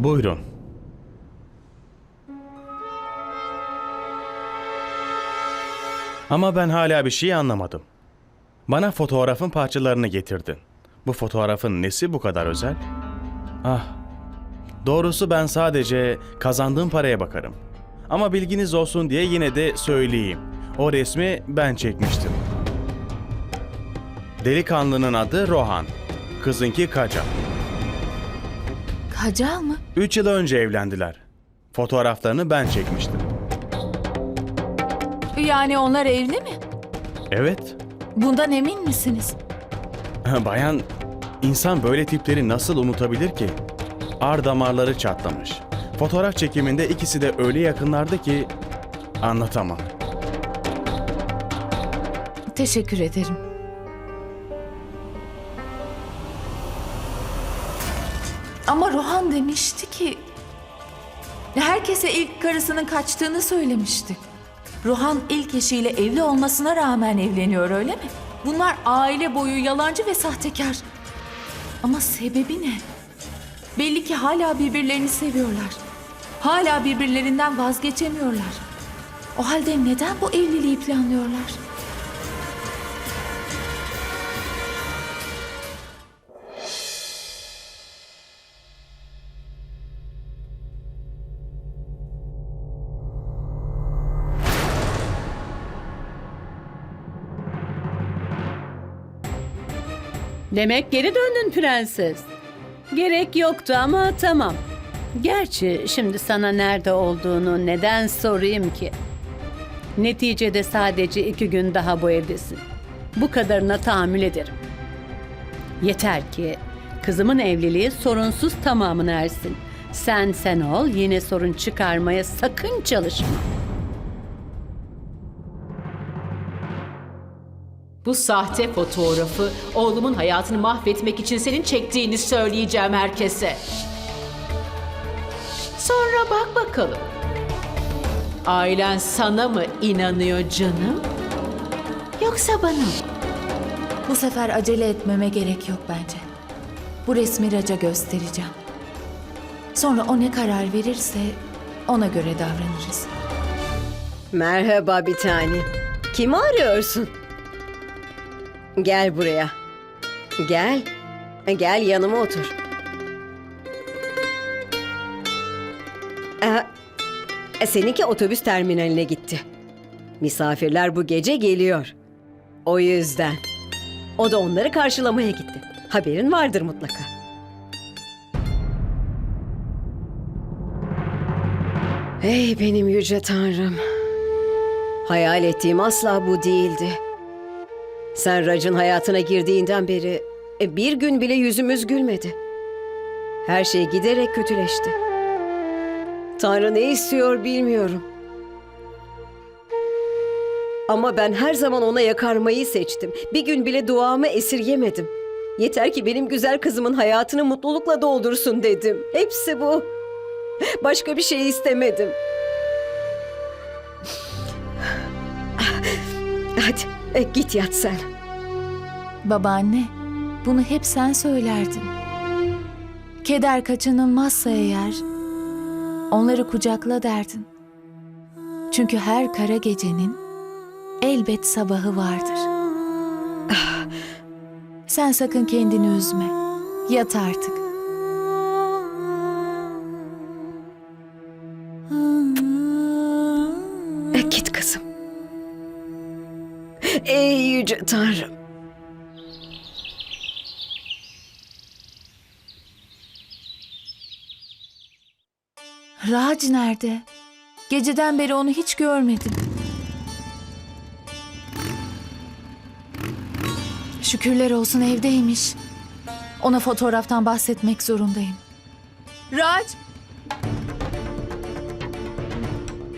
Buyurun. Ama ben hala bir şey anlamadım. Bana fotoğrafın parçalarını getirdin. Bu fotoğrafın nesi bu kadar özel? Ah. Doğrusu ben sadece kazandığım paraya bakarım. Ama bilginiz olsun diye yine de söyleyeyim. O resmi ben çekmiştim. Delikanlının adı Rohan. Kızınki Kaca. Kacal mı? Üç yıl önce evlendiler. Fotoğraflarını ben çekmiştim. Yani onlar evli mi? Evet. Bundan emin misiniz? Bayan, insan böyle tipleri nasıl unutabilir ki? Ar damarları çatlamış. Fotoğraf çekiminde ikisi de öyle yakınlardı ki anlatamam. Teşekkür ederim. Ama Rohan demişti ki... Herkese ilk karısının kaçtığını söylemişti. Rohan ilk eşiyle evli olmasına rağmen evleniyor öyle mi? Bunlar aile boyu yalancı ve sahtekar. Ama sebebi ne? Belli ki hala birbirlerini seviyorlar. Hala birbirlerinden vazgeçemiyorlar. O halde neden bu evliliği planlıyorlar? Demek geri döndün prenses. Gerek yoktu ama tamam. Gerçi şimdi sana nerede olduğunu neden sorayım ki? Neticede sadece iki gün daha bu evdesin. Bu kadarına tahammül ederim. Yeter ki kızımın evliliği sorunsuz tamamına ersin. Sen sen ol yine sorun çıkarmaya sakın çalışma. Bu sahte fotoğrafı oğlumun hayatını mahvetmek için senin çektiğini söyleyeceğim herkese. Sonra bak bakalım. Ailen sana mı inanıyor canım? Yoksa bana mı? Bu sefer acele etmeme gerek yok bence. Bu resmi Raca göstereceğim. Sonra o ne karar verirse ona göre davranırız. Merhaba bir tane. Kimi arıyorsun? Gel buraya. Gel. Gel yanıma otur. Ee, seninki otobüs terminaline gitti. Misafirler bu gece geliyor. O yüzden. O da onları karşılamaya gitti. Haberin vardır mutlaka. Ey benim yüce tanrım. Hayal ettiğim asla bu değildi. Sen Rac'ın hayatına girdiğinden beri e, bir gün bile yüzümüz gülmedi. Her şey giderek kötüleşti. Tanrı ne istiyor bilmiyorum. Ama ben her zaman ona yakarmayı seçtim. Bir gün bile duamı esirgemedim. Yeter ki benim güzel kızımın hayatını mutlulukla doldursun dedim. Hepsi bu. Başka bir şey istemedim. E, git yat sen. Babaanne, bunu hep sen söylerdin. Keder kaçınılmazsa eğer, onları kucakla derdin. Çünkü her kara gecenin elbet sabahı vardır. Sen sakın kendini üzme. Yat artık. Tanrım. Raj nerede? Geceden beri onu hiç görmedim. Şükürler olsun evdeymiş. Ona fotoğraftan bahsetmek zorundayım. Raj!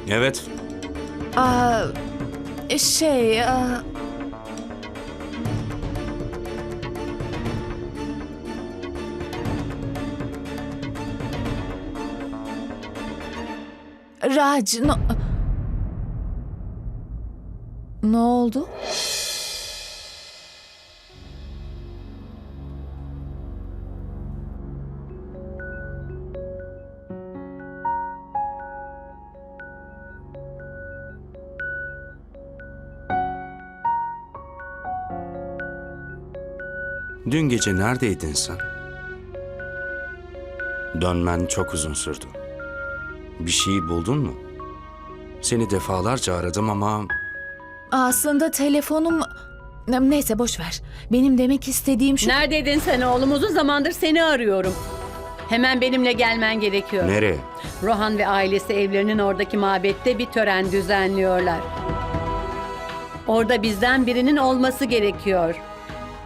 Evet. Aa, şey... Aa, Raj, no... Ne oldu? Dün gece neredeydin sen? Dönmen çok uzun sürdü. Bir şey buldun mu? Seni defalarca aradım ama Aslında telefonum... Neyse boş ver. Benim demek istediğim şu... Neredeydin sen oğlum? Uzun zamandır seni arıyorum. Hemen benimle gelmen gerekiyor. nereye? Rohan ve ailesi evlerinin oradaki mabette bir tören düzenliyorlar. Orada bizden birinin olması gerekiyor.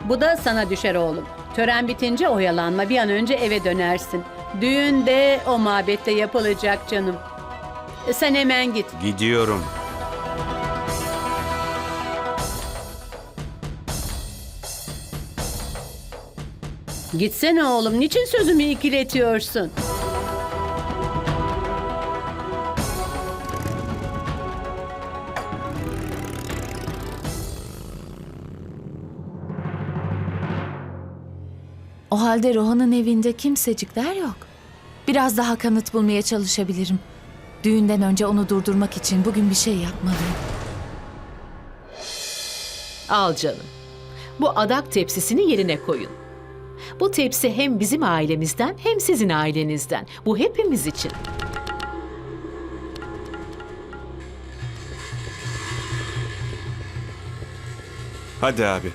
Bu da sana düşer oğlum. Tören bitince oyalanma bir an önce eve dönersin. Düğün de o mabette yapılacak canım. Sen hemen git. Gidiyorum. Gitsene oğlum. Niçin sözümü ikiletiyorsun? O halde Rohan'ın evinde kimsecikler yok. Biraz daha kanıt bulmaya çalışabilirim. Düğünden önce onu durdurmak için bugün bir şey yapmalıyım. Al canım. Bu adak tepsisini yerine koyun. Bu tepsi hem bizim ailemizden hem sizin ailenizden. Bu hepimiz için. Hadi abi.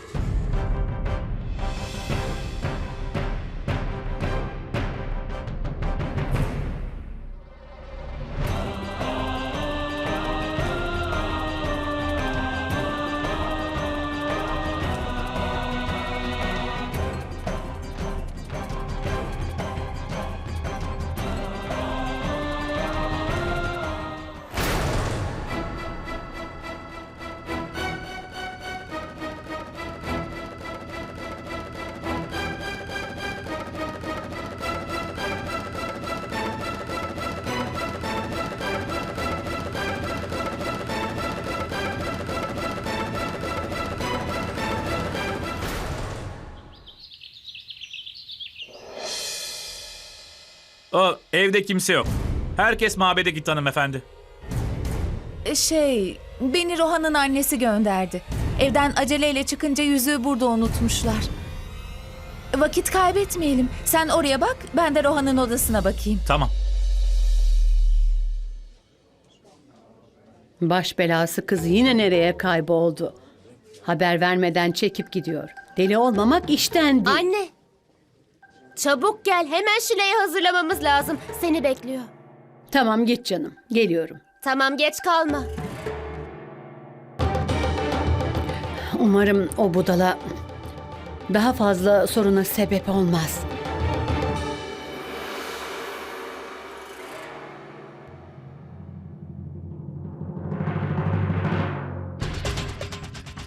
O evde kimse yok. Herkes mabede gitti hanımefendi. E, Şey, beni Rohan'ın annesi gönderdi. Evden aceleyle çıkınca yüzüğü burada unutmuşlar. Vakit kaybetmeyelim. Sen oraya bak, ben de Rohan'ın odasına bakayım. Tamam. Baş belası kız yine nereye kayboldu? Haber vermeden çekip gidiyor. Deli olmamak işten değil. Anne. Çabuk gel. Hemen Şile'yi hazırlamamız lazım. Seni bekliyor. Tamam git canım. Geliyorum. Tamam geç kalma. Umarım o budala daha fazla soruna sebep olmaz.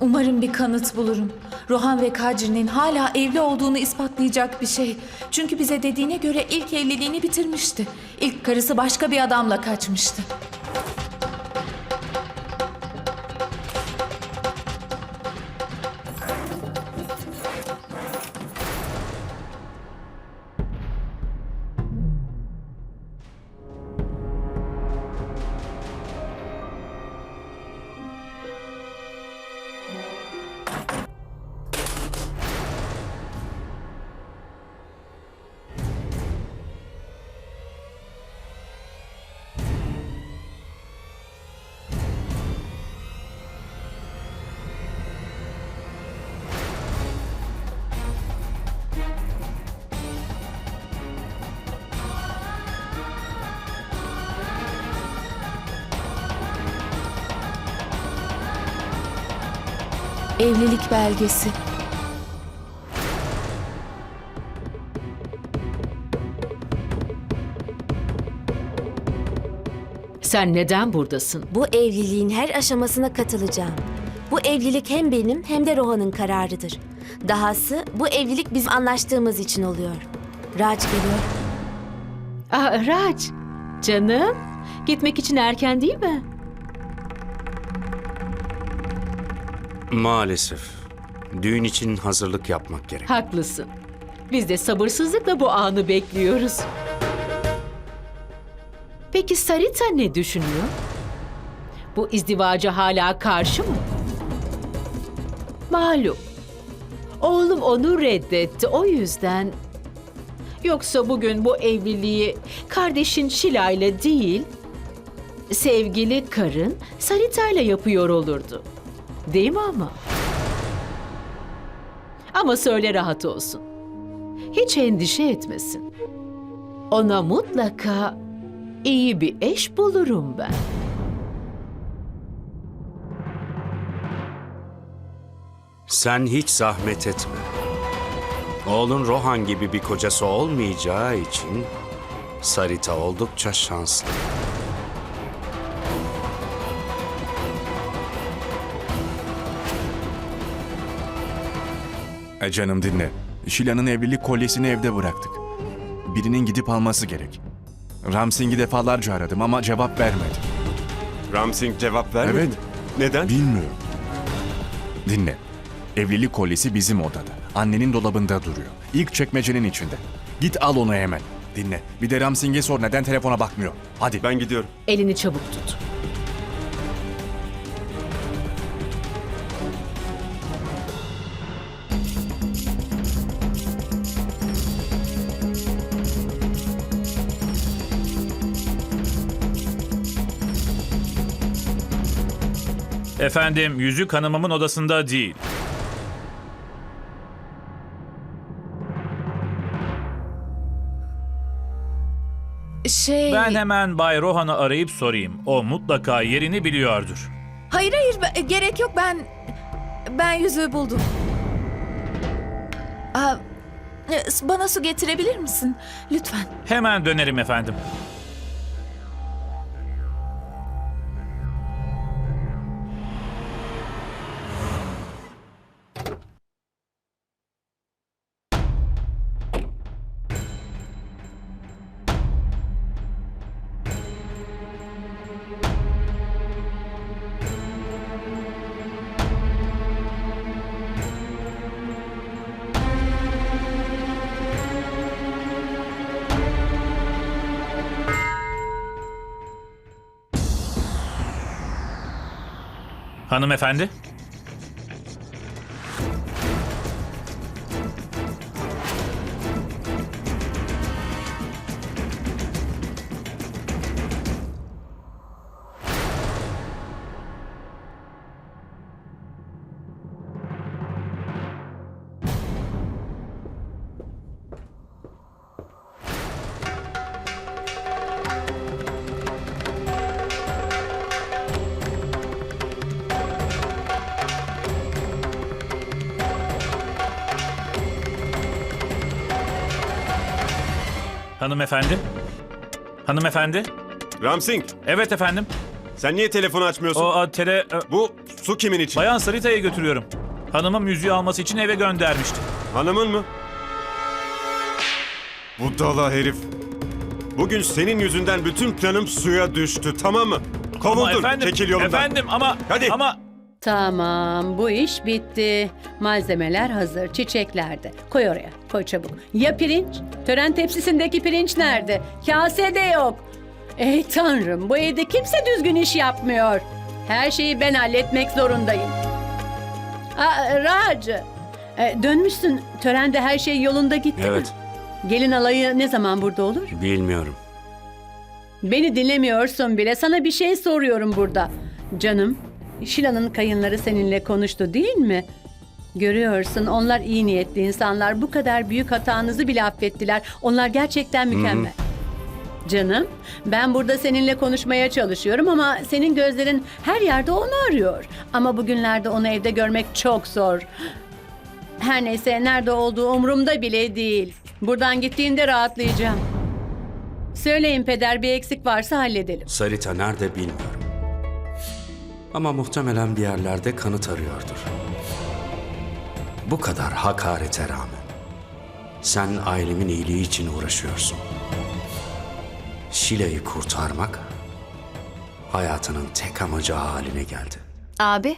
Umarım bir kanıt bulurum. Rohan ve Kadri'nin hala evli olduğunu ispatlayacak bir şey. Çünkü bize dediğine göre ilk evliliğini bitirmişti. İlk karısı başka bir adamla kaçmıştı. Evlilik belgesi. Sen neden buradasın? Bu evliliğin her aşamasına katılacağım. Bu evlilik hem benim hem de Rohan'ın kararıdır. Dahası bu evlilik bizim anlaştığımız için oluyor. Raj geliyor. Aa, Raj. Canım. Gitmek için erken değil mi? Maalesef. Düğün için hazırlık yapmak gerek. Haklısın. Biz de sabırsızlıkla bu anı bekliyoruz. Peki Sarita ne düşünüyor? Bu izdivaca hala karşı mı? Malum. Oğlum onu reddetti. O yüzden... Yoksa bugün bu evliliği kardeşin Şila ile değil, sevgili karın Sarita ile yapıyor olurdu. Değil mi ama? Ama söyle rahat olsun. Hiç endişe etmesin. Ona mutlaka iyi bir eş bulurum ben. Sen hiç zahmet etme. Oğlun Rohan gibi bir kocası olmayacağı için Sarita oldukça şanslı. E canım dinle. Şila'nın evlilik kolyesini evde bıraktık. Birinin gidip alması gerek. Ramsing'i defalarca aradım ama cevap vermedi. Ramsing cevap vermedi Evet. Neden? Bilmiyorum. Dinle. Evlilik kolyesi bizim odada. Annenin dolabında duruyor. İlk çekmecenin içinde. Git al onu hemen. Dinle. Bir de Ramsing'e sor neden telefona bakmıyor. Hadi. Ben gidiyorum. Elini çabuk tut. Efendim yüzük hanımımın odasında değil. Şey... Ben hemen Bay Rohan'ı arayıp sorayım. O mutlaka yerini biliyordur. Hayır hayır be- gerek yok ben... Ben yüzüğü buldum. Aa, e, bana su getirebilir misin? Lütfen. Hemen dönerim efendim. Hanımefendi. Hanımefendi. Hanımefendi. Ramsing, Evet efendim. sen niye telefonu açmıyorsun? O a, tele... e, Bu su kimin için? Bayan Sarita'ya götürüyorum. Hanımım yüzüğü alması için eve göndermişti. Hanımın mı? Budala herif. Bugün senin yüzünden bütün planım suya düştü, tamam mı? Ama Kovuldun, efendim, çekil yolumdan. efendim ama Hadi. ama Tamam, bu iş bitti. Malzemeler hazır, çiçekler de. Koy oraya, koy çabuk. Ya pirinç? Tören tepsisindeki pirinç nerede? Kase de yok. Ey tanrım, bu evde kimse düzgün iş yapmıyor. Her şeyi ben halletmek zorundayım. Aa, Raj, e, dönmüşsün. Törende her şey yolunda gitti mi? Evet, Gelin alayı ne zaman burada olur? bilmiyorum. Beni dinlemiyorsun bile. Sana bir şey soruyorum burada. Canım, Şila'nın kayınları seninle konuştu değil mi? Görüyorsun onlar iyi niyetli insanlar. Bu kadar büyük hatanızı bile affettiler. Onlar gerçekten mükemmel. Canım, ben burada seninle konuşmaya çalışıyorum ama senin gözlerin her yerde onu arıyor. Ama bugünlerde onu evde görmek çok zor. Her neyse nerede olduğu umurumda bile değil. Buradan gittiğinde rahatlayacağım. Söyleyin peder bir eksik varsa halledelim. Sarita nerede bilmiyorum. Ama muhtemelen bir yerlerde kanıt arıyordur. Bu kadar hakarete rağmen sen ailemin iyiliği için uğraşıyorsun. Şile'yi kurtarmak hayatının tek amacı haline geldi. Abi,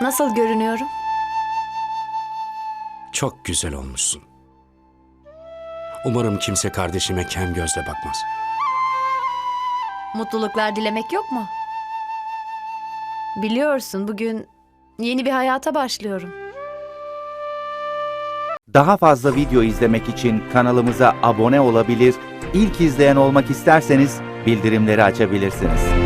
nasıl görünüyorum? Çok güzel olmuşsun. Umarım kimse kardeşime kem gözle bakmaz. Mutluluklar dilemek yok mu? Biliyorsun bugün yeni bir hayata başlıyorum. Daha fazla video izlemek için kanalımıza abone olabilir, ilk izleyen olmak isterseniz bildirimleri açabilirsiniz.